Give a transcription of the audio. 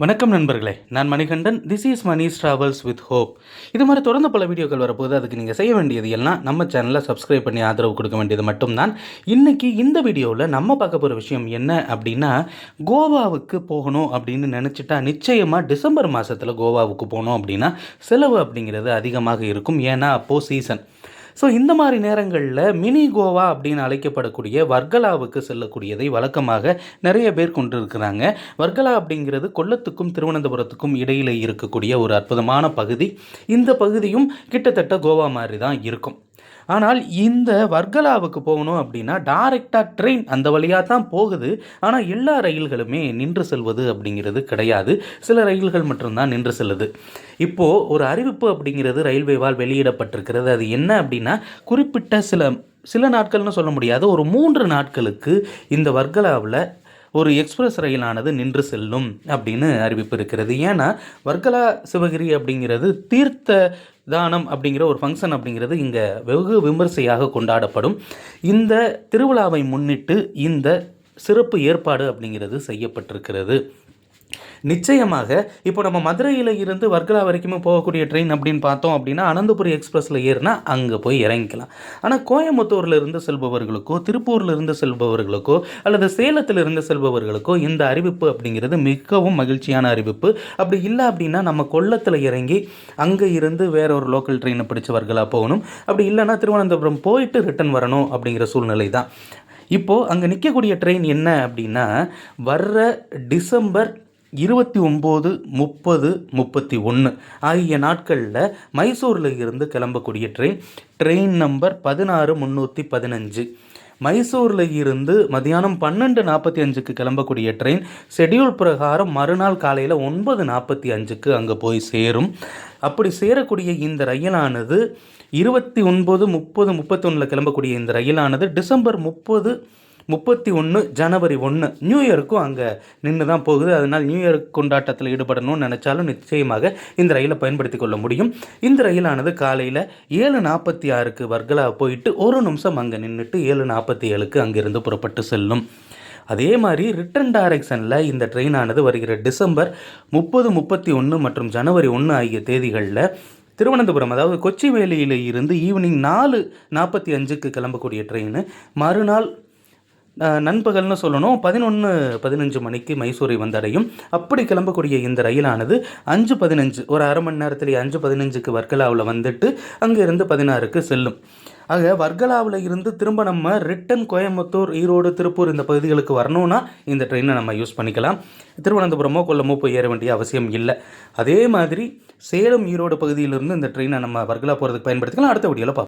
வணக்கம் நண்பர்களே நான் Manikandan. This is Mani's travels with hope இது மாதிரி தொடர்ந்து பல வீடியோக்கள் வரப்போது அதுக்கு நீங்கள் செய்ய வேண்டியது எல்லாம் நம்ம சேனலை சப்ஸ்கிரைப் பண்ணி ஆதரவு கொடுக்க வேண்டியது மட்டும்தான். இன்றைக்கி இந்த வீடியோவில் நம்ம பார்க்க போகிற விஷயம் என்ன அப்படின்னா கோவாவுக்கு போகணும் அப்படின்னு நினச்சிட்டா நிச்சயமாக டிசம்பர் மாதத்தில் கோவாவுக்கு போகணும் அப்படின்னா செலவு அப்படிங்கிறது அதிகமாக இருக்கும். ஏன்னா அப்போது சீசன் ஸோ இந்த மாதிரி நேரங்களில் மினி கோவா அப்படின்னு அழைக்கப்படக்கூடிய வர்கலாவுக்கு செல்லக்கூடியதை வழக்கமாக நிறைய பேர் கொண்டிருக்கிறாங்க. வர்கலா அப்படிங்கிறது கொல்லத்துக்கும் திருவனந்தபுரத்துக்கும் இடையில் இருக்கக்கூடிய ஒரு அற்புதமான பகுதி. இந்த பகுதியும் கிட்டத்தட்ட கோவா மாதிரி தான் இருக்கும். ஆனால் இந்த வர்கலாவுக்கு போகணும் அப்படின்னா டைரெக்டாக ட்ரெயின் அந்த வழியாக தான் போகுது. ஆனால் எல்லா ரயில்களுமே நின்று செல்வது அப்படிங்கிறது கிடையாது. சில ரயில்கள் மட்டும்தான் நின்று செல்லுது. இப்போது ஒரு அறிவிப்பு அப்படிங்கிறது ரயில்வேவால் வெளியிடப்பட்டிருக்கிறது. அது என்ன அப்படின்னா குறிப்பிட்ட சில சில நாட்கள்னு சொல்ல முடியாது. ஒரு மூன்று நாட்களுக்கு இந்த வர்கலாவில் ஒரு எக்ஸ்பிரஸ் ரயிலானது நின்று செல்லும் அப்படின்னு அறிவிப்பு இருக்கிறது. ஏன்னா வர்க்கலா சிவகிரி அப்படிங்கிறது தீர்த்த தானம் அப்படிங்கிற ஒரு ஃபங்க்ஷன் அப்படிங்கிறது இங்கே வெகு விமர்சையாக கொண்டாடப்படும். இந்த திருவிழாவை முன்னிட்டு இந்த சிறப்பு ஏற்பாடு அப்படிங்கிறது செய்யப்பட்டிருக்கிறது. நிச்சயமாக இப்போ நம்ம மதுரையில் இருந்து வர்க்கலா வரைக்குமே போகக்கூடிய ட்ரெயின் அப்படின்னு பார்த்தோம் அப்படின்னா அனந்தபுரி எக்ஸ்பிரஸில் ஏறினா அங்கே போய் இறங்கிக்கலாம். ஆனால் கோயம்புத்தூரில் இருந்து செல்பவர்களுக்கோ திருப்பூரில் இருந்து செல்பவர்களுக்கோ அல்லது சேலத்தில் இருந்து செல்பவர்களுக்கோ இந்த அறிவிப்பு அப்படிங்கிறது மிகவும் மகிழ்ச்சியான அறிவிப்பு. அப்படி இல்லை அப்படின்னா நம்ம கொல்லத்தில் இறங்கி அங்கே இருந்து வேற ஒரு லோக்கல் ட்ரெயினை பிடிச்சி வர்க்கலா போகணும். அப்படி இல்லைன்னா திருவனந்தபுரம் போயிட்டு ரிட்டன் வரணும் அப்படிங்கிற சூழ்நிலை தான். இப்போது அங்கே நிற்கக்கூடிய ட்ரெயின் என்ன அப்படின்னா வர்ற டிசம்பர் இருபத்தி ஒம்பது முப்பது முப்பத்தி ஒன்று ஆகிய நாட்களில் மைசூரில் இருந்து கிளம்பக்கூடிய ட்ரெயின் ட்ரெயின் நம்பர் பதினாறு முந்நூற்றி பதினஞ்சு. மைசூரில் இருந்து மதியானம் பன்னெண்டு நாற்பத்தி அஞ்சுக்கு கிளம்பக்கூடிய ட்ரெயின் ஷெடியூல் பிரகாரம் மறுநாள் காலையில் ஒன்பது நாற்பத்தி அஞ்சுக்கு அங்கே போய் சேரும். அப்படி சேரக்கூடிய இந்த ரயிலானது இருபத்தி ஒன்பது முப்பது முப்பத்தொன்னில் கிளம்பக்கூடிய இந்த ரயிலானது டிசம்பர் முப்பது முப்பத்தி ஒன்று ஜனவரி ஒன்று நியூ இயருக்கும் அங்கே நின்று தான் போகுது. அதனால் நியூ இயர் கொண்டாட்டத்தில் ஈடுபடணும்னு நினச்சாலும் நிச்சயமாக இந்த ரயிலை பயன்படுத்தி கொள்ள முடியும். இந்த ரயிலானது காலையில் ஏழு நாற்பத்தி ஆறுக்கு வர்கலா போயிட்டு ஒரு நிமிஷம் அங்கே நின்றுட்டு ஏழு நாற்பத்தி ஏழுக்கு அங்கிருந்து புறப்பட்டு செல்லும். அதே மாதிரி ரிட்டன் டைரக்ஷனில் இந்த ட்ரெயினானது வருகிற டிசம்பர் முப்பது முப்பத்தி ஒன்று மற்றும் ஜனவரி ஒன்று ஆகிய தேதிகளில் திருவனந்தபுரம் அதாவது கொச்சிவேலியில் இருந்து ஈவினிங் நாலு நாற்பத்தி அஞ்சுக்கு கிளம்பக்கூடிய ட்ரெயின். மறுநாள் நண்பகல்னு சொல்லணும். பதினொன்று பதினஞ்சு மணிக்கு மைசூரை வந்தடையும். அப்படி கிளம்பக்கூடிய இந்த ரயிலானது அஞ்சு பதினஞ்சு ஒரு அரை மணி நேரத்துலேயே அஞ்சு பதினஞ்சுக்கு வர்க்கலாவில் வந்துட்டு அங்கேருந்து பதினாறுக்கு செல்லும். ஆக வர்க்கலாவில் இருந்து திரும்ப நம்ம ரிட்டன் கோயம்புத்தூர் ஈரோடு திருப்பூர் இந்த பகுதிகளுக்கு வரணும்னா இந்த ட்ரெயினை நம்ம யூஸ் பண்ணிக்கலாம். திருவனந்தபுரமோ கொல்லமோ போய் ஏற வேண்டிய அவசியம் இல்லை. அதே மாதிரி சேலம் ஈரோடு பகுதியிலிருந்து இந்த ட்ரெயினை நம்ம வர்க்கலா போகிறதுக்கு பயன்படுத்திக்கலாம். அடுத்த வீடியோவில் பார்ப்போம்